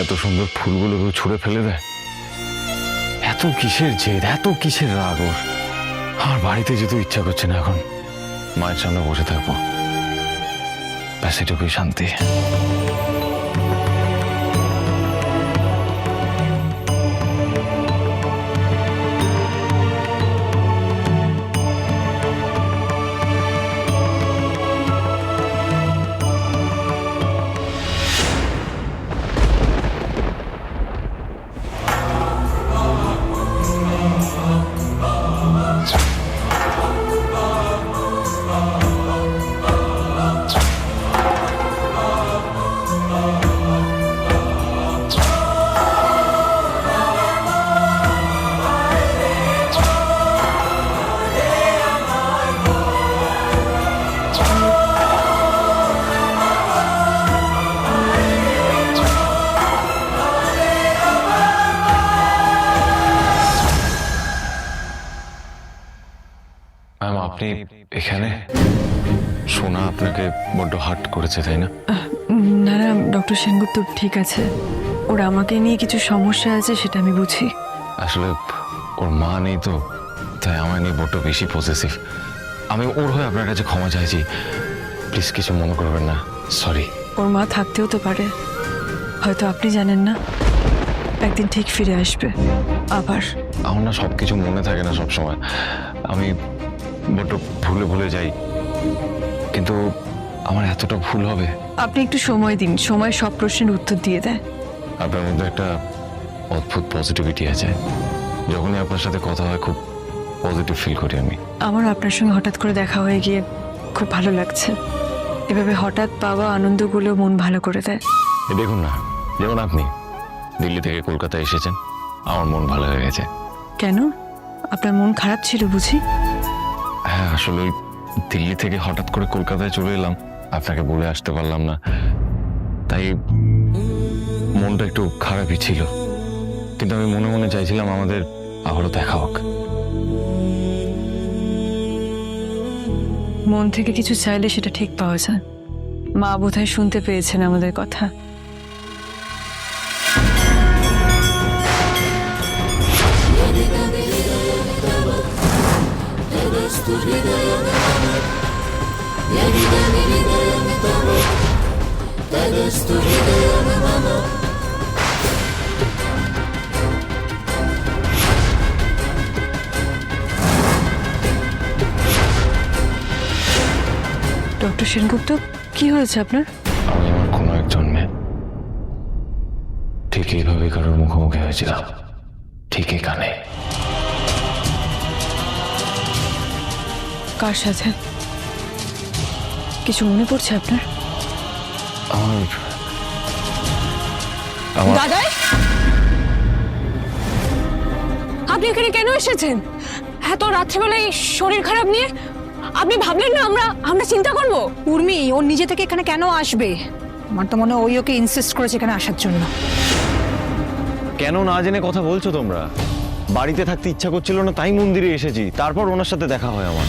এত সুন্দর ফুলগুলো কেউ ছুঁড়ে ফেলে দেয়? এত কিসের জেদ, এত কিসের রাগ ওর? আমার বাড়িতে যেতে ইচ্ছা করছে না এখন। মায়ের সামনে বসে থাকব। ব্যাস, এটুকুই শান্তি। ম্যাম আপনি এখানে? সোনা আপনাকে বড্ড হার্ট করেছে তাই না? না না ডক্টর সেনগুপ্ত ঠিক আছে। ওর আমাকে নিয়ে কিছু সমস্যা আছে সেটা আমি বুঝি। আসলে ওর মা নেই তো তাই আমার নিয়ে বড্ড বেশি পসেসিভ আমি ওর হয়ে আপনার কাছে ক্ষমা চাইছি। প্লিজ কিছু মনে করবেন না সরি ওর মা থাকতেও তো পারে। হয়তো আপনি জানেন না একদিন ঠিক ফিরে আসবে আবার। আমার না সব কিছু মনে থাকে না সব সময় আমি বড্ড ভুলে ভুলে যাই। কিন্তু আমার এতটা ভুল হবে। আপনি একটু সময় দিন সময় সব প্রশ্নের উত্তর দিয়ে দেয় আপনার মধ্যে একটা অদ্ভুত পজিটিভিটি আছে। যখনই আপনার সাথে কথা হয় খুব পজিটিভ ফিল করি আমি। আমার আপনার সঙ্গে হঠাৎ করে দেখা হয়ে গিয়ে খুব ভালো লাগছে। এভাবে হঠাৎ পাওয়া আনন্দগুলো মন ভালো করে দেয়। দেখুন না যেমন আপনি। দিল্লি থেকে কলকাতায় এসেছেন আমার মন ভালো হয়ে গেছে। কেন? আপনার মন খারাপ ছিল বুঝি? হ্যাঁ আসলে ওই দিল্লি থেকে হঠাৎ করে কলকাতায় চলে এলাম। আপনাকে বলে আসতে পারলাম না। তাই মনটা একটু খারাপই ছিল। কিন্তু আমি মনে মনে চাইছিলাম আমাদের আবারও দেখা হোক। মন থেকে কিছু চাইলে সেটা ঠিক পাওয়া যায়। মা বোধহয় শুনতে পেয়েছেন আমাদের কথা। ডক্টর সেনগুপ্ত কি হয়েছে আপনার আমি আমার কোনো এক জন্মে ঠিক এইভাবে কারোর মুখোমুখি হয়েছিলাম ঠিক এখানে কার সাথে কিছু মনে পড়ছে আপনার আমার আমার দাদাই আপনি এখানে কেন এসেছেন? এত রাত্রিবেলায় শরীর খারাপ নিয়ে? আপনি ভাবলেন না আমরা আমরা চিন্তা করব? উর্মি ও নিজে থেকে এখানে কেন আসবে? আমার তো মনে হয় ওই ওকে ইনসিস্ট করেছে এখানে আসার জন্য। কেন না জেনে কথা বলছো তোমরা? বাড়িতে থাকতে ইচ্ছা করছিল না তাই মন্দিরে এসেছি। তারপর ওনার সাথে দেখা হয় আমার।